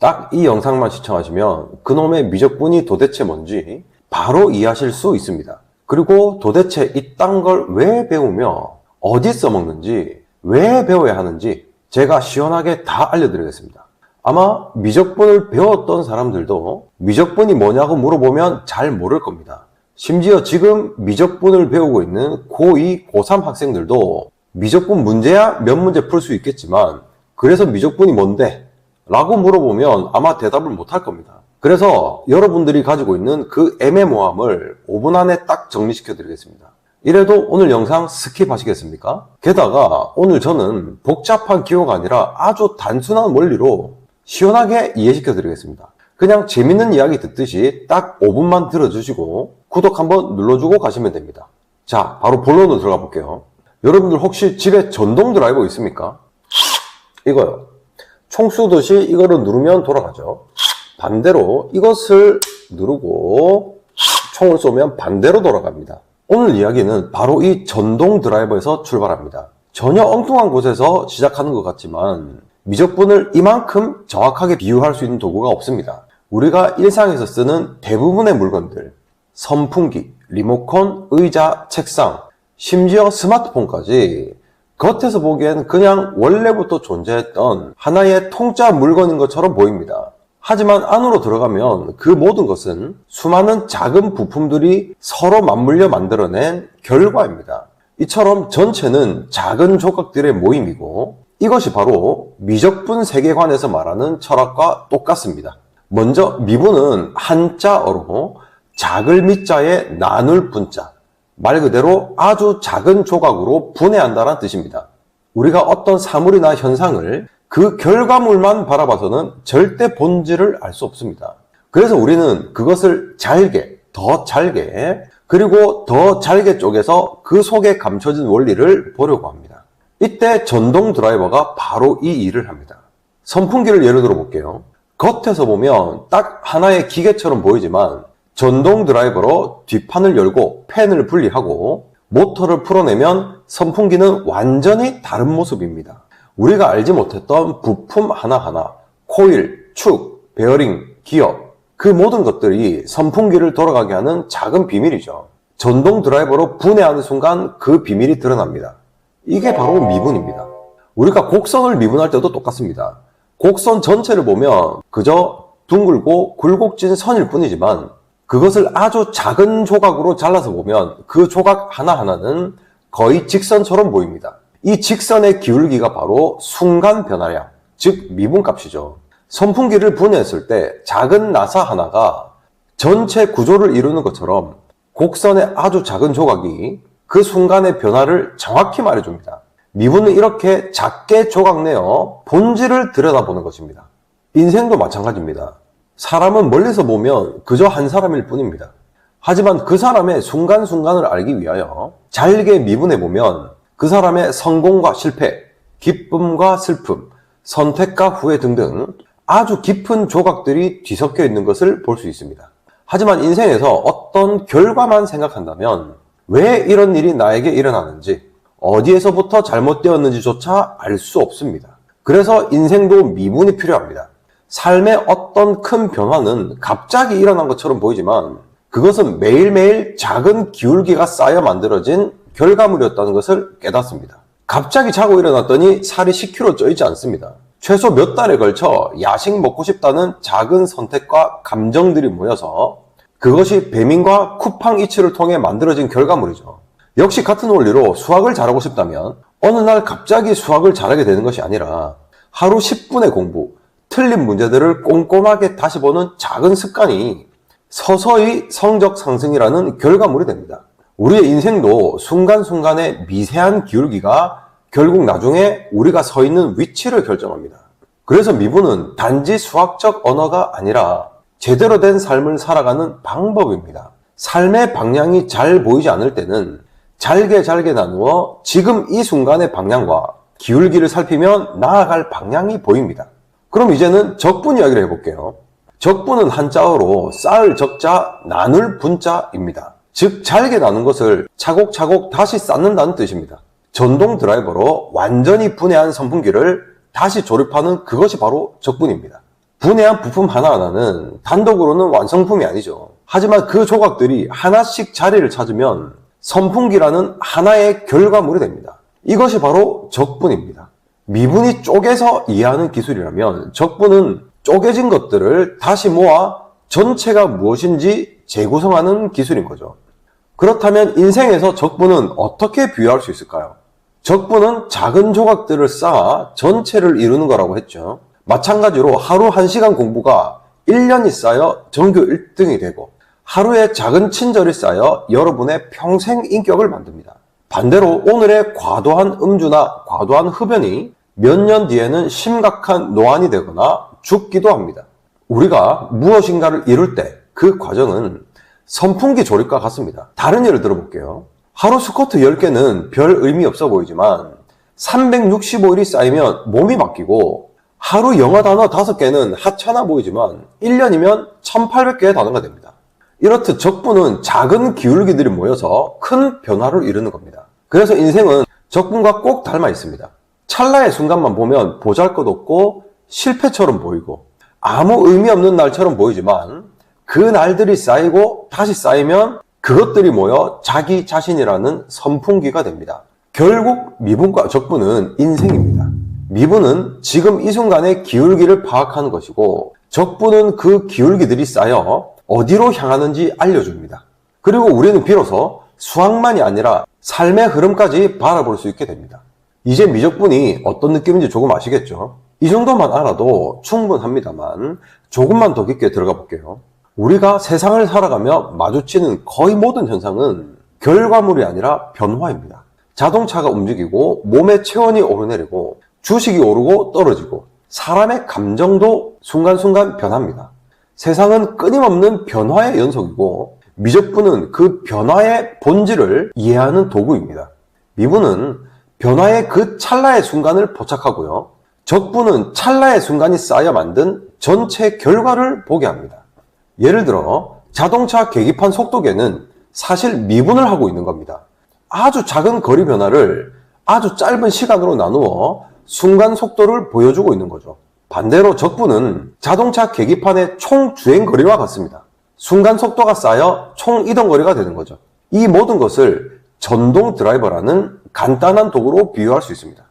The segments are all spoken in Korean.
딱 이 영상만 시청하시면 그놈의 미적분이 도대체 뭔지 바로 이해하실 수 있습니다. 그리고 도대체 이딴 걸 왜 배우며 어디 써먹는지 왜 배워야 하는지 제가 시원하게 다 알려드리겠습니다. 아마 미적분을 배웠던 사람들도 미적분이 뭐냐고 물어보면 잘 모를 겁니다. 심지어 지금 미적분을 배우고 있는 고2, 고3 학생들도 미적분 문제야 몇 문제 풀 수 있겠지만 그래서 미적분이 뭔데? 라고 물어보면 아마 대답을 못 할 겁니다. 그래서 여러분들이 가지고 있는 그 애매모함을 5분 안에 딱 정리시켜 드리겠습니다. 이래도 오늘 영상 스킵하시겠습니까? 게다가 오늘 저는 복잡한 기호가 아니라 아주 단순한 원리로 시원하게 이해시켜 드리겠습니다. 그냥 재밌는 이야기 듣듯이 딱 5분만 들어주시고 구독 한번 눌러주고 가시면 됩니다. 자, 바로 본론으로 들어가 볼게요. 여러분들 혹시 집에 전동 드라이버 있습니까? 이거요. 총 쏘듯이 이거를 누르면 돌아가죠. 반대로 이것을 누르고 총을 쏘면 반대로 돌아갑니다. 오늘 이야기는 바로 이 전동 드라이버에서 출발합니다. 전혀 엉뚱한 곳에서 시작하는 것 같지만 미적분을 이만큼 정확하게 비유할 수 있는 도구가 없습니다. 우리가 일상에서 쓰는 대부분의 물건들, 선풍기, 리모컨, 의자, 책상, 심지어 스마트폰까지 겉에서 보기엔 그냥 원래부터 존재했던 하나의 통짜 물건인 것처럼 보입니다. 하지만 안으로 들어가면 그 모든 것은 수많은 작은 부품들이 서로 맞물려 만들어낸 결과입니다. 이처럼 전체는 작은 조각들의 모임이고 이것이 바로 미적분 세계관에서 말하는 철학과 똑같습니다. 먼저 미분은 한자어로 작을 미자에 나눌 분자, 말 그대로 아주 작은 조각으로 분해한다는 뜻입니다. 우리가 어떤 사물이나 현상을 그 결과물만 바라봐서는 절대 본질을 알 수 없습니다. 그래서 우리는 그것을 잘게, 더 잘게, 그리고 더 잘게 쪼개서 그 속에 감춰진 원리를 보려고 합니다. 이때 전동 드라이버가 바로 이 일을 합니다. 선풍기를 예를 들어 볼게요. 겉에서 보면 딱 하나의 기계처럼 보이지만 전동 드라이버로 뒷판을 열고 팬을 분리하고 모터를 풀어내면 선풍기는 완전히 다른 모습입니다. 우리가 알지 못했던 부품 하나하나, 코일, 축, 베어링, 기어, 그 모든 것들이 선풍기를 돌아가게 하는 작은 비밀이죠. 전동 드라이버로 분해하는 순간 그 비밀이 드러납니다. 이게 바로 미분입니다. 우리가 곡선을 미분할 때도 똑같습니다. 곡선 전체를 보면 그저 둥글고 굴곡진 선일 뿐이지만 그것을 아주 작은 조각으로 잘라서 보면 그 조각 하나하나는 거의 직선처럼 보입니다. 이 직선의 기울기가 바로 순간 변화량, 즉 미분값이죠. 선풍기를 분해했을 때 작은 나사 하나가 전체 구조를 이루는 것처럼 곡선의 아주 작은 조각이 그 순간의 변화를 정확히 말해줍니다. 미분은 이렇게 작게 조각내어 본질을 들여다보는 것입니다. 인생도 마찬가지입니다. 사람은 멀리서 보면 그저 한 사람일 뿐입니다. 하지만 그 사람의 순간순간을 알기 위하여 잘게 미분해 보면 그 사람의 성공과 실패, 기쁨과 슬픔, 선택과 후회 등등 아주 깊은 조각들이 뒤섞여 있는 것을 볼 수 있습니다. 하지만 인생에서 어떤 결과만 생각한다면 왜 이런 일이 나에게 일어나는지, 어디에서부터 잘못되었는지조차 알 수 없습니다. 그래서 인생도 미분이 필요합니다. 삶의 어떤 큰 변화는 갑자기 일어난 것처럼 보이지만 그것은 매일매일 작은 기울기가 쌓여 만들어진 결과물이었다는 것을 깨닫습니다. 갑자기 자고 일어났더니 살이 10kg 쪄있지 않습니다. 최소 몇 달에 걸쳐 야식 먹고 싶다는 작은 선택과 감정들이 모여서 그것이 배민과 쿠팡 이츠를 통해 만들어진 결과물이죠. 역시 같은 원리로 수학을 잘하고 싶다면 어느 날 갑자기 수학을 잘하게 되는 것이 아니라 하루 10분의 공부, 틀린 문제들을 꼼꼼하게 다시 보는 작은 습관이 서서히 성적 상승이라는 결과물이 됩니다. 우리의 인생도 순간순간의 미세한 기울기가 결국 나중에 우리가 서 있는 위치를 결정합니다. 그래서 미분은 단지 수학적 언어가 아니라 제대로 된 삶을 살아가는 방법입니다. 삶의 방향이 잘 보이지 않을 때는 잘게 잘게 나누어 지금 이 순간의 방향과 기울기를 살피면 나아갈 방향이 보입니다. 그럼 이제는 적분 이야기를 해볼게요. 적분은 한자어로 쌓을 적자, 나눌 분자입니다. 즉 잘게 나눈 것을 차곡차곡 다시 쌓는다는 뜻입니다. 전동 드라이버로 완전히 분해한 선풍기를 다시 조립하는 그것이 바로 적분입니다. 분해한 부품 하나하나는 단독으로는 완성품이 아니죠. 하지만 그 조각들이 하나씩 자리를 찾으면 선풍기라는 하나의 결과물이 됩니다. 이것이 바로 적분입니다. 미분이 쪼개서 이해하는 기술이라면 적분은 쪼개진 것들을 다시 모아 전체가 무엇인지 재구성하는 기술인 거죠. 그렇다면 인생에서 적분은 어떻게 비유할 수 있을까요? 적분은 작은 조각들을 쌓아 전체를 이루는 거라고 했죠. 마찬가지로 하루 1시간 공부가 1년이 쌓여 전교 1등이 되고 하루에 작은 친절이 쌓여 여러분의 평생 인격을 만듭니다. 반대로 오늘의 과도한 음주나 과도한 흡연이 몇 년 뒤에는 심각한 노안이 되거나 죽기도 합니다. 우리가 무엇인가를 이룰 때 그 과정은 선풍기 조립과 같습니다. 다른 예를 들어볼게요. 하루 스쿼트 10개는 별 의미 없어 보이지만 365일이 쌓이면 몸이 바뀌고 하루 영어 단어 5개는 하찮아 보이지만 1년이면 1800개의 단어가 됩니다. 이렇듯 적분은 작은 기울기들이 모여서 큰 변화를 이루는 겁니다. 그래서 인생은 적분과 꼭 닮아 있습니다. 찰나의 순간만 보면 보잘 것 없고 실패처럼 보이고 아무 의미 없는 날처럼 보이지만 그 날들이 쌓이고 다시 쌓이면 그것들이 모여 자기 자신이라는 선풍기가 됩니다. 결국 미분과 적분은 인생입니다. 미분은 지금 이 순간의 기울기를 파악하는 것이고 적분은 그 기울기들이 쌓여 어디로 향하는지 알려줍니다. 그리고 우리는 비로소 수학만이 아니라 삶의 흐름까지 바라볼 수 있게 됩니다. 이제 미적분이 어떤 느낌인지 조금 아시겠죠? 이 정도만 알아도 충분합니다만 조금만 더 깊게 들어가 볼게요. 우리가 세상을 살아가며 마주치는 거의 모든 현상은 결과물이 아니라 변화입니다. 자동차가 움직이고 몸의 체온이 오르내리고 주식이 오르고 떨어지고 사람의 감정도 순간순간 변합니다. 세상은 끊임없는 변화의 연속이고 미적분은 그 변화의 본질을 이해하는 도구입니다. 미분은 변화의 그 찰나의 순간을 포착하고요. 적분은 찰나의 순간이 쌓여 만든 전체 결과를 보게 합니다. 예를 들어 자동차 계기판 속도계는 사실 미분을 하고 있는 겁니다. 아주 작은 거리 변화를 아주 짧은 시간으로 나누어 순간 속도를 보여주고 있는 거죠. 반대로 적분은 자동차 계기판의 총 주행 거리와 같습니다. 순간 속도가 쌓여 총 이동 거리가 되는 거죠. 이 모든 것을 전동 드라이버라는 간단한 도구로 비유할 수 있습니다.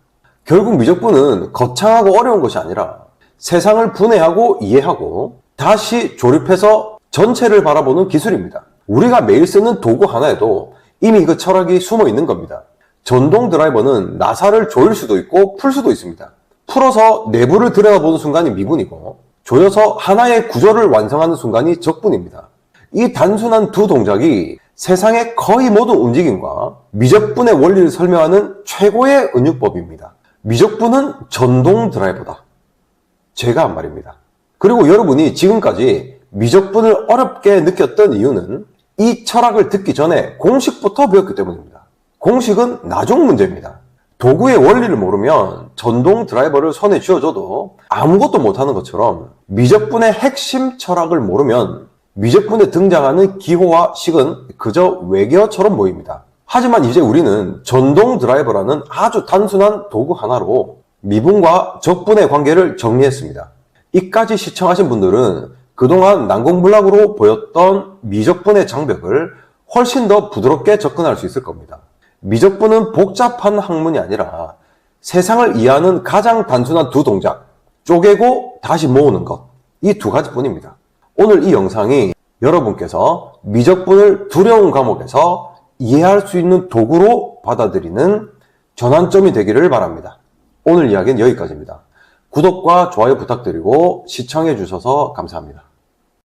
결국 미적분은 거창하고 어려운 것이 아니라 세상을 분해하고 이해하고 다시 조립해서 전체를 바라보는 기술입니다. 우리가 매일 쓰는 도구 하나에도 이미 그 철학이 숨어 있는 겁니다. 전동 드라이버는 나사를 조일 수도 있고 풀 수도 있습니다. 풀어서 내부를 들여다보는 순간이 미분이고 조여서 하나의 구조를 완성하는 순간이 적분입니다. 이 단순한 두 동작이 세상의 거의 모든 움직임과 미적분의 원리를 설명하는 최고의 은유법입니다. 미적분은 전동 드라이버다. 제가 한 말입니다. 그리고 여러분이 지금까지 미적분을 어렵게 느꼈던 이유는 이 철학을 듣기 전에 공식부터 배웠기 때문입니다. 공식은 나중 문제입니다. 도구의 원리를 모르면 전동 드라이버를 손에 쥐어줘도 아무것도 못하는 것처럼 미적분의 핵심 철학을 모르면 미적분에 등장하는 기호와 식은 그저 외계어처럼 보입니다. 하지만 이제 우리는 전동 드라이버라는 아주 단순한 도구 하나로 미분과 적분의 관계를 정리했습니다. 이까지 시청하신 분들은 그동안 난공불락으로 보였던 미적분의 장벽을 훨씬 더 부드럽게 접근할 수 있을 겁니다. 미적분은 복잡한 학문이 아니라 세상을 이해하는 가장 단순한 두 동작, 쪼개고 다시 모으는 것. 이 두 가지 뿐입니다. 오늘 이 영상이 여러분께서 미적분을 두려운 과목에서 이해할 수 있는 도구로 받아들이는 전환점이 되기를 바랍니다. 오늘 이야기는 여기까지입니다. 구독과 좋아요 부탁드리고 시청해 주셔서 감사합니다.